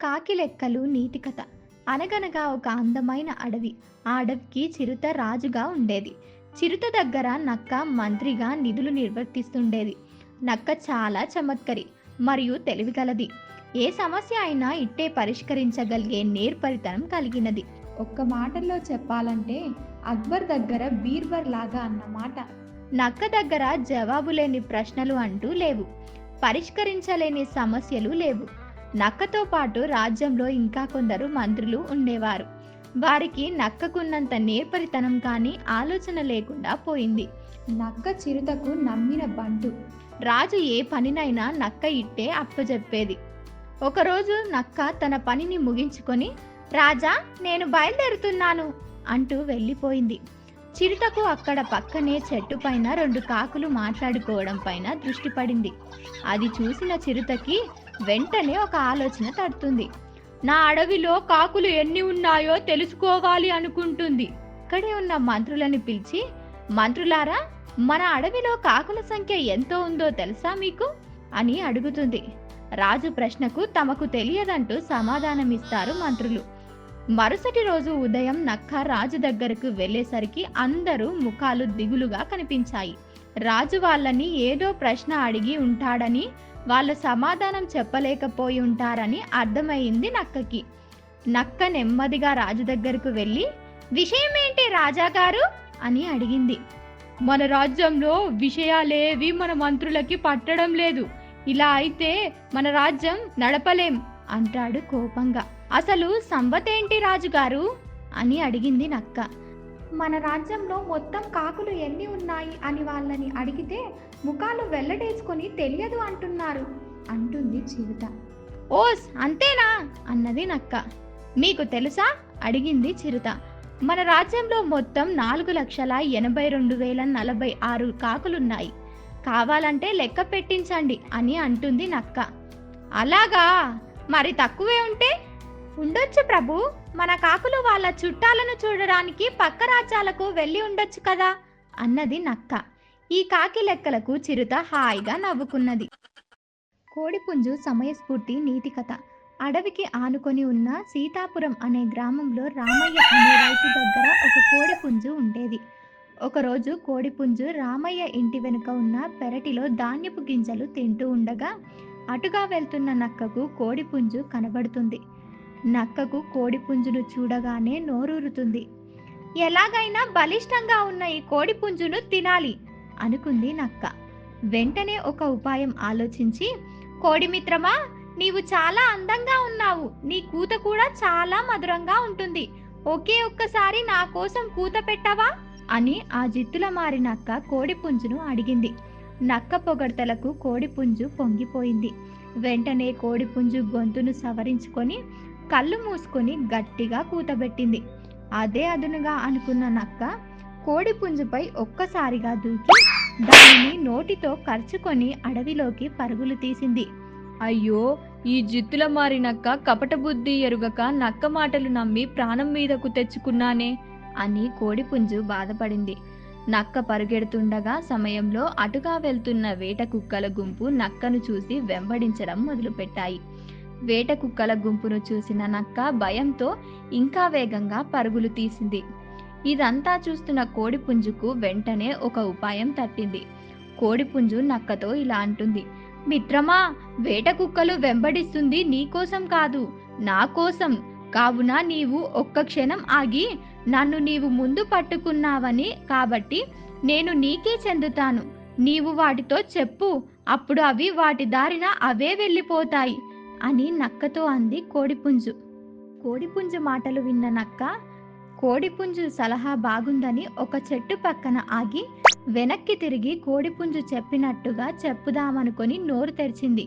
కాకి లెక్కలు నీతి కథ. అనగనగా ఒక అందమైన అడవి. ఆ అడవికి చిరుత రాజుగా ఉండేది. చిరుత దగ్గర నక్క మంత్రిగా నిధులు నిర్వర్తిస్తుండేది. నక్క చాలా చమత్కరి మరియు తెలివిగలది. ఏ సమస్య అయినా ఇట్టే పరిష్కరించగలిగే నేర్పరితనం కలిగినది. ఒక్క మాటల్లో చెప్పాలంటే అక్బర్ దగ్గర బీర్బర్ లాగా అన్నమాట. నక్క దగ్గర జవాబు లేని ప్రశ్నలు అంటూ లేవు. పరిష్కరించలేని సమస్యలు లేవు. నక్కతో పాటు రాజ్యంలో ఇంకా కొందరు మంత్రులు ఉండేవారు. వారికి నక్కకున్నంత నేర్పరితనం కానీ ఆలోచన లేకుండా పోయింది. నక్క చిరుతకు నమ్మిన బంటు. రాజు ఏ పనినైనా నక్క ఇట్టే అప్పజెప్పేది. ఒకరోజు నక్క తన పనిని ముగించుకొని రాజా నేను బయలుదేరుతున్నాను అంటూ వెళ్ళిపోయింది. చిరుతకు అక్కడ పక్కనే చెట్టు పైన రెండు కాకులు మాట్లాడుకోవడం పైన దృష్టి పడింది. అది చూసిన చిరుతకి వెంటనే ఒక ఆలోచన తడుతుంది. నా అడవిలో కాకులు ఎన్ని ఉన్నాయో తెలుసుకోవాలి అనుకుంటుంది. ఇక్కడే ఉన్న మంత్రులను పిలిచి మంత్రులారా మన అడవిలో కాకుల సంఖ్య ఎంతో ఉందో తెలుసా మీకు? అని అడుగుతుంది. రాజు ప్రశ్నకు తమకు తెలియదంటూ సమాధానమిస్తారు మంత్రులు. మరుసటి రోజు ఉదయం నక్క రాజు దగ్గరకు వెళ్ళేసరికి అందరూ ముఖాలు దిగులుగా కనిపించాయి. రాజు వాళ్ళని ఏదో ప్రశ్న అడిగి ఉంటాడని వాళ్ళు సమాధానం చెప్పలేకపోయి ఉంటారని అర్థమైంది నక్కకి. నక్క నెమ్మదిగా రాజు దగ్గరకు వెళ్ళి విషయం ఏంటి రాజాగారు అని అడిగింది. మన రాజ్యంలో విషయాలేవి మన మంత్రులకి పట్టడం లేదు. ఇలా అయితే మన రాజ్యం నడపలేం అంటాడు కోపంగా. అసలు సంవతేంటి రాజుగారు? అని అడిగింది నక్క. మన రాజ్యంలో మొత్తం కాకులు ఎన్ని ఉన్నాయి అని వాళ్ళని అడిగితే ముఖాలు వెల్లడేసుకొని తెలియదు అంటున్నారు అంటుంది చిరుత ఓస్ అంతేనా? అన్నది నక్క. మీకు తెలుసా? అడిగింది చిరుత మన రాజ్యంలో మొత్తం నాలుగు లక్షల ఎనభై రెండు వేల నలభై ఆరు కాకులున్నాయి. కావాలంటే లెక్క పెట్టించండి అని అంటుంది నక్క. అలాగా? మరి తక్కువే ఉంటే? ఉండొచ్చు ప్రభు. మన కాకులు వాళ్ళ చుట్టాలను చూడడానికి పక్క రాజ్యాలకు వెళ్ళి ఉండొచ్చు కదా? అన్నది నక్క. ఈ కాకి లెక్కలకు చిరుత హాయిగా నవ్వుకున్నది. కోడిపుంజు సమయస్ఫూర్తి నీతి కథ. అడవికి ఆనుకొని ఉన్న సీతాపురం అనే గ్రామంలో రామయ్య అనే రైతు దగ్గర ఒక కోడిపుంజు ఉండేది. ఒకరోజు కోడిపుంజు రామయ్య ఇంటి వెనుక ఉన్న పెరటిలో ధాన్యపు గింజలు తింటూ ఉండగా అటుగా వెళ్తున్న నక్కకు కోడిపుంజు కనబడుతుంది. నక్కకు కోడిపుంజును చూడగానే నోరూరుతుంది. ఎలాగైనా బలిష్టంగా ఉన్న ఈ కోడిపుంజును తినాలి అనుకుంది నక్క. వెంటనే ఒక ఉపాయం ఆలోచించి కోడిమిత్రమా నీవు చాలా అందంగా ఉన్నావు. నీ కూత కూడా చాలా మధురంగా ఉంటుంది. ఒకే ఒక్కసారి నా కోసం కూత పెట్టవా? అని ఆ జిత్తుల మారి నక్క కోడిపుంజును అడిగింది. నక్క పొగడ్తలకు కోడిపుంజు పొంగిపోయింది. వెంటనే కోడిపుంజు గొంతును సవరించుకొని కళ్ళు మూసుకొని గట్టిగా కూతబెట్టింది. అదే అదునుగా అనుకున్న నక్క కోడిపుంజుపై ఒక్కసారిగా దూకి దానిని నోటితో ఖర్చుకొని అడవిలోకి పరుగులు తీసింది. అయ్యో ఈ జిత్తుల మారినక్క కపట బుద్ధి ఎరుగక నక్క మాటలు నమ్మి ప్రాణం మీదకు తెచ్చుకున్నానే అని కోడిపుంజు బాధపడింది. నక్క పరుగెడుతుండగా సమయంలో అటుగా వెళ్తున్న వేట కుక్కల గుంపు నక్కను చూసి వెంబడించడం మొదలుపెట్టాయి. వేట కుక్కల గుంపును చూసిన నక్క భయంతో ఇంకా వేగంగా పరుగులు తీసింది. ఇదంతా చూస్తున్న కోడిపుంజుకు వెంటనే ఒక ఉపాయం తట్టింది. కోడిపుంజు నక్కతో ఇలా అంటుంది మిత్రమా వేట కుక్కలు వెంబడిస్తుంది నీకోసం కాదు నా కోసం. కావున నీవు ఒక్క క్షణం ఆగి నన్ను నీవు ముందు పట్టుకున్నావని కాబట్టి నేను నీకే చెందుతాను. నీవు వాటితో చెప్పు అప్పుడు అవి వాటి దారిన అవే వెళ్ళిపోతాయి. అని నక్కతో అంది కోడిపుంజు. కోడిపుంజు మాటలు విన్న నక్క కోడిపుంజు సలహా బాగుందని ఒక చెట్టు పక్కన ఆగి వెనక్కి తిరిగి కోడిపుంజు చెప్పినట్టుగా చెప్పుదామనుకొని నోరు తెరిచింది.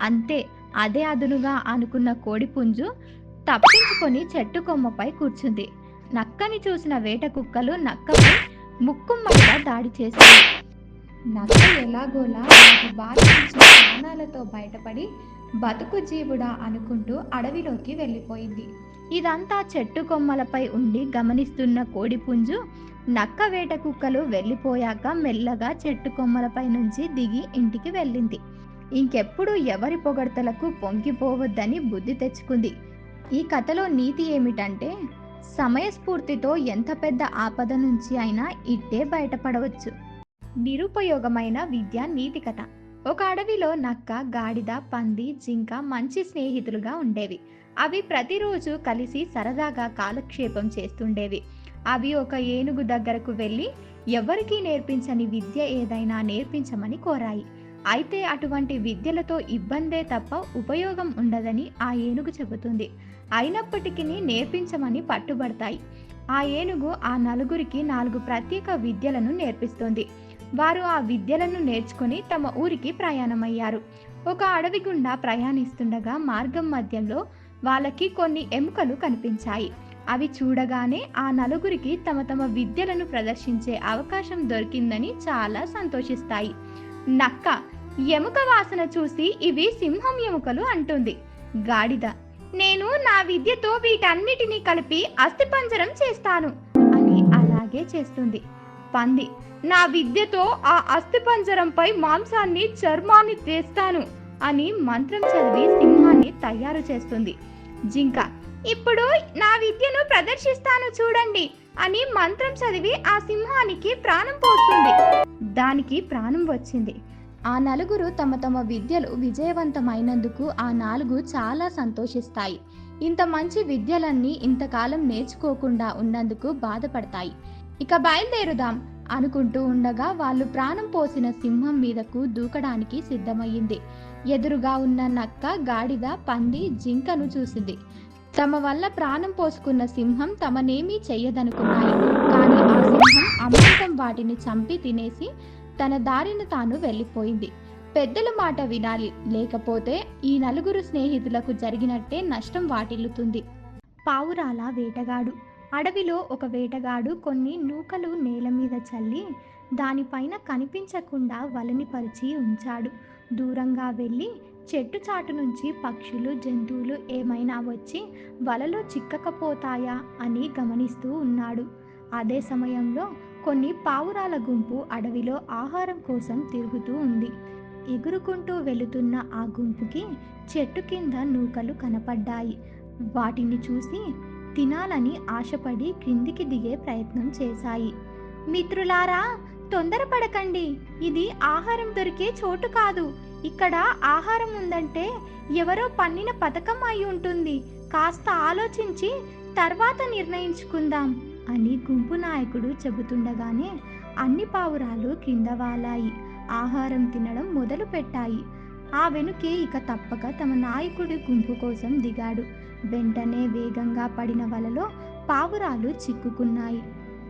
అంతే అదే అదునుగా అనుకున్న కోడిపుంజు తప్పించుకొని చెట్టు కొమ్మపై కూర్చుంది. నక్కని చూసిన వేట కుక్కలు నక్కపై ముక్కుమ్మడిగా దాడి చేసింది నక్క ఎలాగోలా వాటి బాధ ప్రాణాలతో బయటపడి బతుకు జీవుడా అనుకుంటూ అడవిలోకి వెళ్ళిపోయింది. ఇదంతా చెట్టు కొమ్మలపై ఉండి గమనిస్తున్న కోడిపుంజు నక్క వేట కుక్కలు వెళ్ళిపోయాక మెల్లగా చెట్టు కొమ్మలపై నుంచి దిగి ఇంటికి వెళ్ళింది. ఇంకెప్పుడు ఎవరి పొగడ్తలకు పొంగిపోవద్దని బుద్ధి తెచ్చుకుంది. ఈ కథలో నీతి ఏమిటంటే సమయస్ఫూర్తితో ఎంత పెద్ద ఆపద నుంచి అయినా ఇట్టే బయటపడవచ్చు. నిరుపయోగమైన విద్య నీతి కథ. ఒక అడవిలో నక్క గాడిద పంది జింక మంచి స్నేహితులుగా ఉండేవి. అవి ప్రతిరోజు కలిసి సరదాగా కాలక్షేపం చేస్తుండేవి. అవి ఒక ఏనుగు దగ్గరకు వెళ్ళి ఎవరికీ నేర్పించని విద్య ఏదైనా నేర్పించమని కోరాయి. అయితే అటువంటి విద్యలతో ఇబ్బందే తప్ప ఉపయోగం ఉండదని ఆ ఏనుగు చెబుతుంది. అయినప్పటికీ నేర్పించమని పట్టుబడతాయి. ఆ ఏనుగు ఆ నలుగురికి నాలుగు ప్రత్యేక విద్యలను నేర్పిస్తుంది. వారు ఆ విద్యలను నేర్చుకుని తమ ఊరికి ప్రయాణమయ్యారు. ఒక అడవి గుండా ప్రయాణిస్తుండగా మార్గం మధ్యంలో వాళ్ళకి కొన్ని ఎముకలు కనిపించాయి. అవి చూడగానే ఆ నలుగురికి తమ తమ విద్యలను ప్రదర్శించే అవకాశం దొరికిందని చాలా సంతోషిస్తాయి. నక్క ఎముక వాసన చూసి ఇవి సింహం ఎముకలు అంటుంది. గాడిద నేను నా విద్యతో వీటన్నిటినీ కలిపి అస్థిపంజరం చేస్తాను అని అలాగే చేస్తుంది. పంది. నా విద్యతో ఆ అస్థిపంజరంపై మాంసాన్ని చర్మాన్ని తెస్తాను అని మంత్రం చదివి సింహాన్ని తయారు చేస్తుంది. జింక ఇప్పుడు నా విద్యను ప్రదర్శిస్తాను చూడండి అని మంత్రం చదివి ఆ సింహానికి ప్రాణం పోస్తుంది. దానికి ప్రాణం వచ్చింది. ఆ నలుగురు తమ తమ విద్యలు విజయవంతమైనందుకు ఆ నాలుగు చాలా సంతోషిస్తాయి. ఇంత మంచి విద్యలన్నీ ఇంతకాలం నేర్చుకోకుండా ఉన్నందుకు బాధపడతాయి. ఇక బయలుదేరుదాం అనుకుంటూ ఉండగా వాళ్ళు ప్రాణం పోసిన సింహం మీదకు దూకడానికి సిద్ధమయ్యింది. ఎదురుగా ఉన్న నక్క గాడిద పంది జింకను చూసింది. తమ వల్ల ప్రాణం పోసుకున్న సింహం తమనేమీ చెయ్యదనుకున్నాయి. కానీ ఆ సింహం అమృతం వాటిని చంపి తినేసి తన దారిన తాను వెళ్ళిపోయింది. పెద్దల మాట వినాలి. లేకపోతే ఈ నలుగురు స్నేహితులకు జరిగినట్టే నష్టం వాటిల్లుతుంది. పావురాల వేటగాడు. అడవిలో ఒక వేటగాడు కొన్ని నూకలు నేల మీద చల్లి దానిపైన కనిపించకుండా వలని పరిచి ఉంచాడు. దూరంగా వెళ్ళి చెట్టు చాటు నుంచి పక్షులు జంతువులు ఏమైనా వచ్చి వలలో చిక్కకపోతాయా అని గమనిస్తూ ఉన్నాడు. అదే సమయంలో కొన్ని పావురాల గుంపు అడవిలో ఆహారం కోసం తిరుగుతూ ఉంది. ఎగురుకుంటూ వెళుతున్న ఆ గుంపుకి చెట్టు కింద నూకలు కనపడ్డాయి. వాటిని చూసి తినాలని ఆశపడి క్రిందికి దిగే ప్రయత్నం చేశాయి. మిత్రులారా తొందరపడకండి. ఇది ఆహారం దొరికే చోటు కాదు. ఇక్కడ ఆహారం ఉందంటే ఎవరో పన్నిన పథకం అయి ఉంటుంది. కాస్త ఆలోచించి తర్వాత నిర్ణయించుకుందాం అని గుంపు నాయకుడు చెబుతుండగానే అన్ని పావురాలు కింద వాలాయి. ఆహారం తినడం మొదలు పెట్టాయి ఆ వెనుకే ఇక తప్పక తమ నాయకుడి గుంపు కోసం దిగాడు. వెంటనే వేగంగా పడిన వలలో పావురాలు చిక్కుకున్నాయి.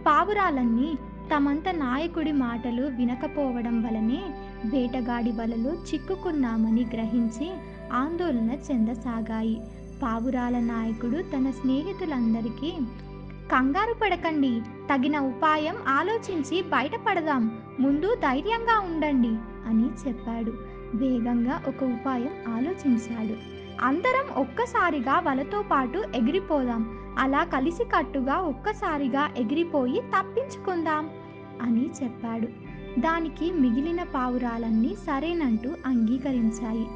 పావురాలన్నీ తమంత నాయకుడి మాటలు వినకపోవడం వలనే వేటగాడి వలలో చిక్కుకున్నామని గ్రహించి ఆందోళన చెందసాగాయి. పావురాల నాయకుడు తన స్నేహితులందరికీ కంగారు పడకండి తగిన ఉపాయం ఆలోచించి బయటపడదాం ముందు ధైర్యంగా ఉండండి అని చెప్పాడు. వేగంగా ఒక ఉపాయం ఆలోచించాడు. అందరం ఒక్కసారిగా వలతో పాటు ఎగిరిపోదాం. అలా కలిసికట్టుగా ఒక్కసారిగా ఎగిరిపోయి తప్పించుకుందాం అని చెప్పాడు. దానికి మిగిలిన పావురాలన్నీ సరేనంటూ అంగీకరించాయి.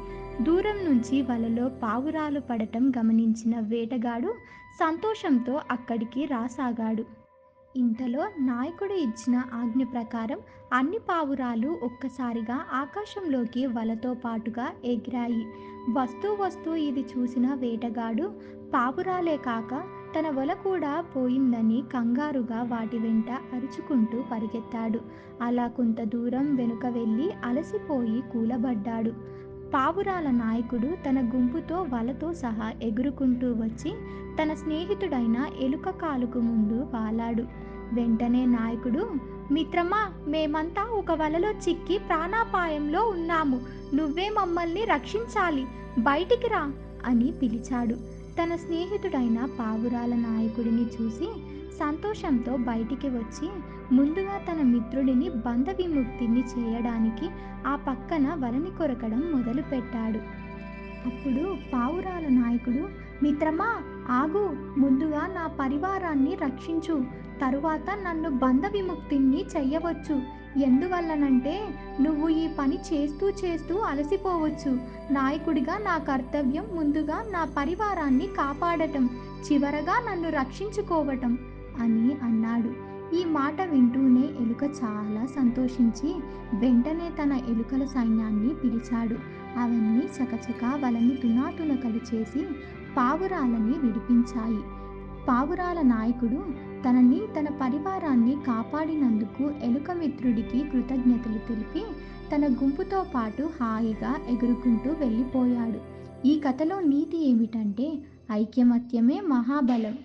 దూరం నుంచి వలలో పావురాలు పడటం గమనించిన వేటగాడు సంతోషంతో అక్కడికి రాసాగాడు. ఇంతలో నాయకుడు ఇచ్చిన ఆజ్ఞ ప్రకారం అన్ని పావురాలు ఒక్కసారిగా ఆకాశంలోకి వలతో పాటుగా ఎగిరాయి. వస్తూ వస్తూ ఇది చూసిన వేటగాడు పావురాలే కాక తన వల కూడా పోయిందని కంగారుగా వాటి వెంట అరుచుకుంటూ పరిగెత్తాడు. అలా కొంత దూరం వెనుక వెళ్ళి అలసిపోయి కూలబడ్డాడు. పావురాల నాయకుడు తన గుంపుతో వలతో సహా ఎగురుకుంటూ వచ్చి తన స్నేహితుడైన ఎలుక కాలుకు ముందు వాలాడు. వెంటనే నాయకుడు మిత్రమా మేమంతా ఒక వలలో చిక్కి ప్రాణాపాయంలో ఉన్నాము. నువ్వే మమ్మల్ని రక్షించాలి. బయటికి రా అని పిలిచాడు. తన స్నేహితుడైన పావురాల నాయకుడిని చూసి సంతోషంతో బయటికి వచ్చి ముందుగా తన మిత్రుడిని బంధ విముక్తిని చేయడానికి ఆ పక్కన వలని కొరకడం మొదలుపెట్టాడు. అప్పుడు పావురాల నాయకుడు మిత్రమా ఆగు. ముందుగా నా పరివారాన్ని రక్షించు. తరువాత నన్ను బంధ విముక్తిని చెయ్యవచ్చు. ఎందువల్లనంటే నువ్వు ఈ పని చేస్తూ చేస్తూ అలసిపోవచ్చు. నాయకుడిగా నా కర్తవ్యం ముందుగా నా పరివారాన్ని కాపాడటం. చివరగా నన్ను రక్షించుకోవటం అని అన్నాడు. ఈ మాట వింటూనే ఎలుక చాలా సంతోషించి వెంటనే తన ఎలుకల సైన్యాన్ని పిలిచాడు. అవన్నీ చకచక వలని తునాతునకలు చేసి పావురాలని విడిపించాయి. పావురాల నాయకుడు తనని తన పరివారాన్ని కాపాడినందుకు ఎలుక మిత్రుడికి కృతజ్ఞతలు తెలిపి తన గుంపుతో పాటు హాయిగా ఎగురుకుంటూ వెళ్ళిపోయాడు. ఈ కథలో నీతి ఏమిటంటే ఐక్యమత్యమే మహాబలం.